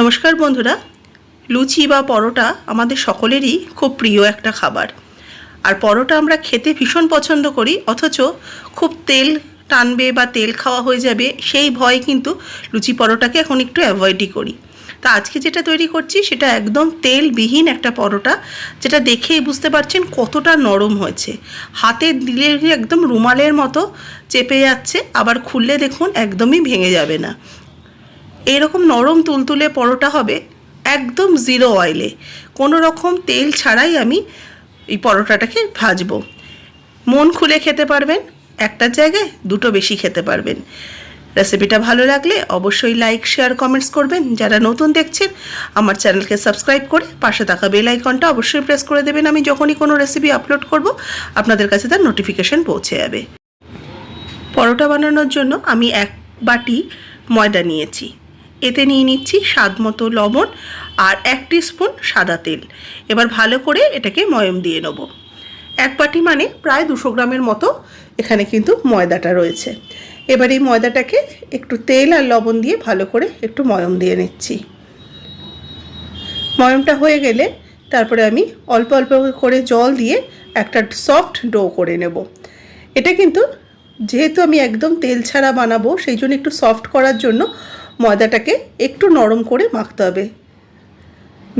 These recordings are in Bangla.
নমস্কার বন্ধুরা। লুচি বা পরোটা আমাদের সকলেরই খুব প্রিয় একটা খাবার। আর পরোটা আমরা খেতে ভীষণ পছন্দ করি, অথচ খুব তেল টানবে বা তেল খাওয়া হয়ে যাবে সেই ভয় কিন্তু লুচি পরোটাকে এখন একটু অ্যাভয়েডই করি। তা আজকে যেটা তৈরি করছি সেটা একদম তেলবিহীন একটা পরোটা, যেটা দেখেই বুঝতে পারছেন কতটা নরম হয়েছে। হাতে দিলে একদম রুমালের মতো চেপে যাচ্ছে, আবার খুললে দেখুন একদমই ভেঙে যাবে না। এরকম নরম তুলতুলে পরোটা হবে একদম জিরো অয়েলে কোনো রকম তেল ছাড়াই আমি এই পরোটাটাকে ভাজবো। মন খুলে খেতে পারবেন একটার জায়গায় দুটো বেশি খেতে পারবেন। রেসিপিটা ভালো লাগলে অবশ্যই লাইক, শেয়ার, কমেন্টস করবেন। যারা নতুন দেখছেন, আমার চ্যানেলকে সাবস্ক্রাইব করে পাশে থাকা বেল আইকনটা অবশ্যই প্রেস করে দেবেন। আমি যখনই কোনো রেসিপি আপলোড করব, আপনাদের কাছে তার নোটিফিকেশন পৌঁছে যাবে। পরোটা বানানোর জন্য আমি এক বাটি ময়দা নিয়েছি। এতে নিয়ে নিচ্ছি স্বাদ মতো লবণ আর এক স্পুন সাদা তেল। এবার ভালো করে এটাকে ময়ম দিয়ে নেব। এক বাটি মানে প্রায় দুশো গ্রামের মতো এখানে কিন্তু ময়দাটা রয়েছে। এবার এই ময়দাটাকে একটু তেল আর লবণ দিয়ে ভালো করে একটু ময়ম দিয়ে নিচ্ছি। ময়মটা হয়ে গেলে তারপরে আমি অল্প অল্প করে জল দিয়ে একটা সফট ডো করে নেব। এটা কিন্তু যেহেতু আমি একদম তেল ছাড়া বানাবো, সেই জন্য একটু সফট করার জন্য ময়দাটাকে একটু নরম করে মাখতে হবে।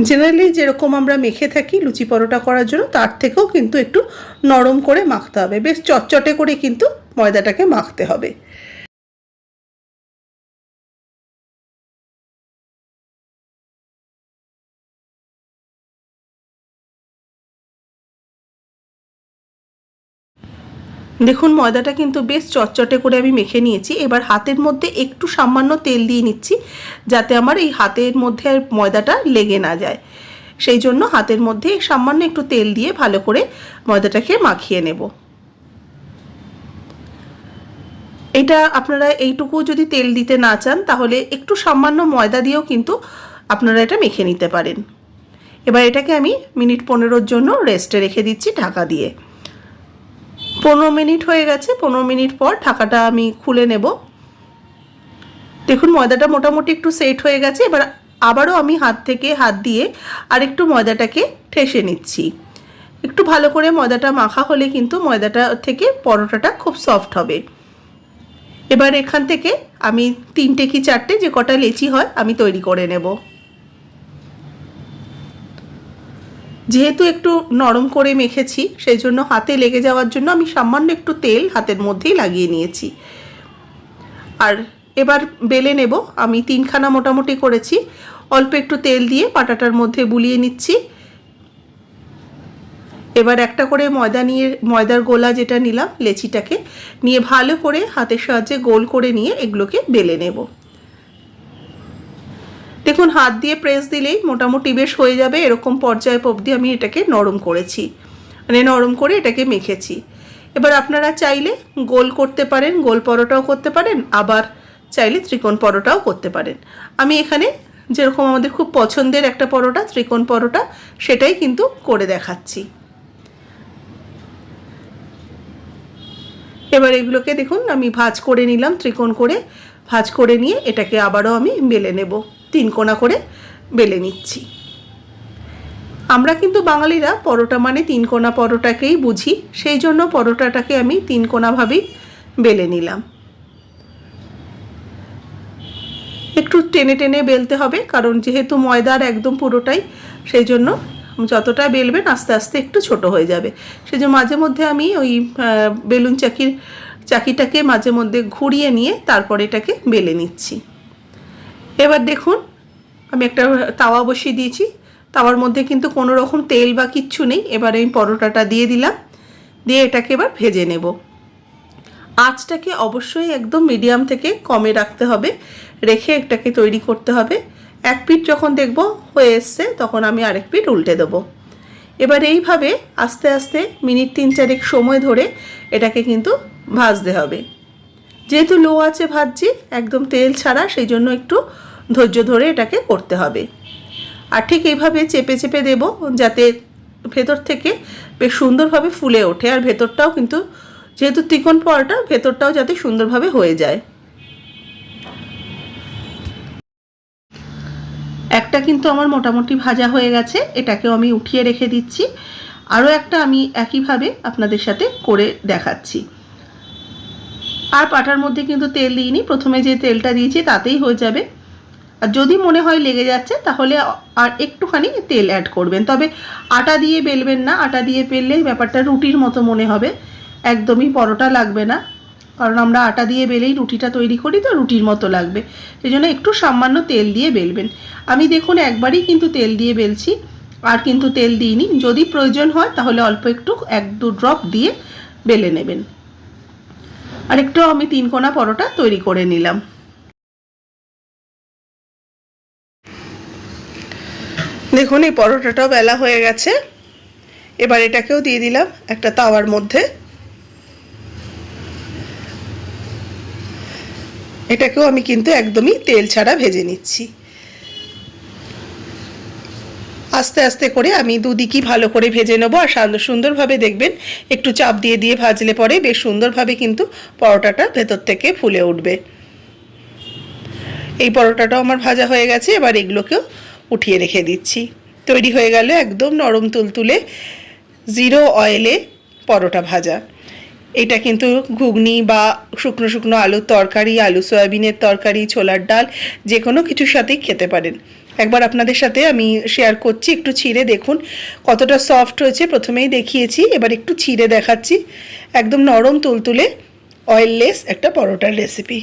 জেনারেলি যেরকম আমরা মেখে থাকি লুচি পরোটা করার জন্য, তার থেকেও কিন্তু একটু নরম করে মাখতে হবে। বেশ চটচটে করে কিন্তু ময়দাটাকে মাখতে হবে। দেখুন, ময়দাটা কিন্তু বেশ চটচটে করে আমি মেখে নিয়েছি। এবার হাতের মধ্যে একটু সামান্য তেল দিয়ে নিচ্ছি, যাতে আমার এই হাতের মধ্যে ময়দাটা লেগে না যায়। সেই জন্য হাতের মধ্যে সামান্য একটু তেল দিয়ে ভালো করে ময়দাটাকে মাখিয়ে নেব। এটা আপনারা এইটুকু যদি তেল দিতে না চান, তাহলে একটু সামান্য ময়দা দিয়েও কিন্তু আপনারা এটা মেখে নিতে পারেন। এবার এটাকে আমি মিনিট পনেরোর জন্য রেস্টে রেখে দিচ্ছি ঢাকা দিয়ে। পনেরো মিনিট হয়ে গেছে, পনেরো মিনিট পর ঢাকাটা আমি খুলে নেব। দেখুন, ময়দাটা মোটামুটি একটু সেট হয়ে গেছে, এবার আবারও আমি হাত থেকে হাত দিয়ে আর একটু ময়দাটাকে ঠেসে নিচ্ছি। একটু ভালো করে ময়দাটা মাখা হলে কিন্তু ময়দাটা থেকে পরোটাটা খুব সফট হবে। এবার এখান থেকে আমি তিনটে কি চারটে যে কটা লেচি হয় আমি তৈরি করে নেব। যেহেতু একটু নরম করে মেখেছি, সেই জন্য হাতে লেগে যাওয়ার জন্য আমি সামান্য একটু তেল হাতের মধ্যেই লাগিয়ে নিয়েছি। আর এবার বেলে নেব, আমি তিনখানা মোটামুটি করেছি। অল্প একটু তেল দিয়ে পাটাটার মধ্যে বুলিয়ে নিচ্ছি। এবার একটা করে ময়দা নিয়ে, ময়দার গোলা যেটা নিলাম লেচিটাকে, নিয়ে ভালো করে হাতের সাহায্যে গোল করে নিয়ে এগুলোকে বেলে নেব। দেখুন, হাত দিয়ে প্রেস দিলেই মোটামুটি বেশ হয়ে যাবে। এরকম পর্যায় অবধি আমি এটাকে নরম করেছি। মানে নরম করে এটাকে মেখেছি। এবার আপনারা চাইলে গোল করতে পারেন, গোল পরোটাও করতে পারেন, আবার চাইলে ত্রিকোণ পরোটাও করতে পারেন। আমি এখানে যেরকম আমাদের খুব পছন্দের একটা পরোটা, ত্রিকোণ পরোটা, সেটাই কিন্তু করে দেখাচ্ছি। এবার এগুলোকে দেখুন, আমি ভাজ করে নিলাম, ত্রিকোণ করে ভাজ করে নিয়ে এটাকে আবারও আমি বেলে নেব। তিন কোনা করে বেলে নিচ্ছি। আমরা কিন্তু বাঙালিরা পরোটা মানে তিন কোনা পরোটাকেই বুঝি, সেই জন্য পরোটাটাকে আমি তিন কোনাভাবেই বেলে নিলাম। একটু টেনে টেনে বেলতে হবে, কারণ যেহেতু ময়দার একদম পুরোটাই, সেই জন্য যতটা বেলবেন আস্তে আস্তে একটু ছোট হয়ে যাবে। সেই জন্য মাঝে মধ্যে আমি ওই বেলুন চাকির, চাকিটাকে মাঝে মধ্যে ঘুরিয়ে নিয়ে তারপর এটাকে বেলে নিচ্ছি। এবার দেখুন, আমি একটা তাওয়া বসিয়ে দিয়েছি। তাওয়ার মধ্যে কিন্তু কোনো রকম তেল বা কিচ্ছু নেই। এবার আমি পরোটাটা দিয়ে দিলাম। দিয়ে এটাকে এবার ভেজে নেব। আঁচটাকে অবশ্যই একদম মিডিয়াম থেকে কমে রাখতে হবে। রেখে এটাকে তৈরি করতে হবে। এক পিঠ যখন দেখব হয়ে এসছে, তখন আমি আরেক পিঠ উল্টে দেবো। এবার এইভাবে আস্তে আস্তে মিনিট তিন চারেক সময় ধরে এটাকে কিন্তু ভাজতে হবে। যেহেতু লো আছে ভাজছি একদম তেল ছাড়া, সেই জন্য একটু ধৈর্য ধরে এটাকে করতে হবে। আর ঠিক এইভাবে চেপে চেপে দেব, যাতে ভেতর থেকে বেশ সুন্দরভাবে ফুলে ওঠে। আর ভেতরটাও কিন্তু, যেহেতু ত্রিকোণ পরোটা, ভেতরটাও যাতে সুন্দরভাবে হয়ে যায়। একটা কিন্তু আমার মোটামুটি ভাজা হয়ে গেছে, এটাকেও আমি উঠিয়ে রেখে দিচ্ছি। আরও একটা আমি একইভাবে আপনাদের সাথে করে দেখাচ্ছি। আর পাটার মধ্যে কিন্তু তেল দিইনি। প্রথমে যে তেলটা দিয়েছি তাতেই হয়ে যাবে। আর যদি মনে হয় লেগে যাচ্ছে, তাহলে আর একটুখানি তেল অ্যাড করবেন। তবে আটা দিয়ে বেলবেন না। আটা দিয়ে বেললে ব্যাপারটা রুটির মতো মনে হবে। একদমই পরোটা লাগবে না। কারণ আমরা আটা দিয়ে বেলেই রুটিটা তৈরি করি তো, রুটির মতো লাগবে। সেই জন্য একটু সামান্য তেল দিয়ে বেলবেন। আমি দেখুন একবারই কিন্তু তেল দিয়ে বেলছি, আর কিন্তু তেল দিইনি। যদি প্রয়োজন হয়, তাহলে অল্প একটু, এক দু ড্রপ দিয়ে বেলে নেবেন। আর একটু আমি তিন কোনা পরোটা তৈরি করে নিলাম। দেখুন, এই পরোটাটাও বেলা হয়ে গেছে। এবার এটাকেও দিয়ে দিলাম একটা তাওয়ার মধ্যে। এটাকেও আমি কিন্তু একদমই তেল ছাড়া ভেজে নিচ্ছি। আস্তে আস্তে করে আমি দুদিকই ভালো করে ভেজে নেব। আর সান্দ- সুন্দরভাবে দেখবেন, একটু চাপ দিয়ে দিয়ে ভাজলে পরে বেশ সুন্দরভাবে কিন্তু পরোটাটা ভেতর থেকে ফুলে উঠবে। এই পরোটাটাও আমার ভাজা হয়ে গেছে, এবার এগুলোকেও উঠিয়ে রেখে দিচ্ছি। তৈরি হয়ে গেল একদম নরম তুলতুলে জিরো অয়েলে পরোটা ভাজা। এটা কিন্তু ঘুগনি বা শুকনো শুকনো আলুর তরকারি, আলু সয়াবিনের তরকারি, ছোলার ডাল যে কোনো কিছুর সাথেই খেতে পারেন। একবার আপনাদের সাথে আমি শেয়ার করছি, একটু ছিঁড়ে দেখুন। কতটা সফট হয়েছে, প্রথমেই দেখিয়েছি, এবার একটু ছিঁড়ে দেখাচ্ছি। একদম নরম তুলতুলে অয়েললেস একটা পরোটার রেসিপি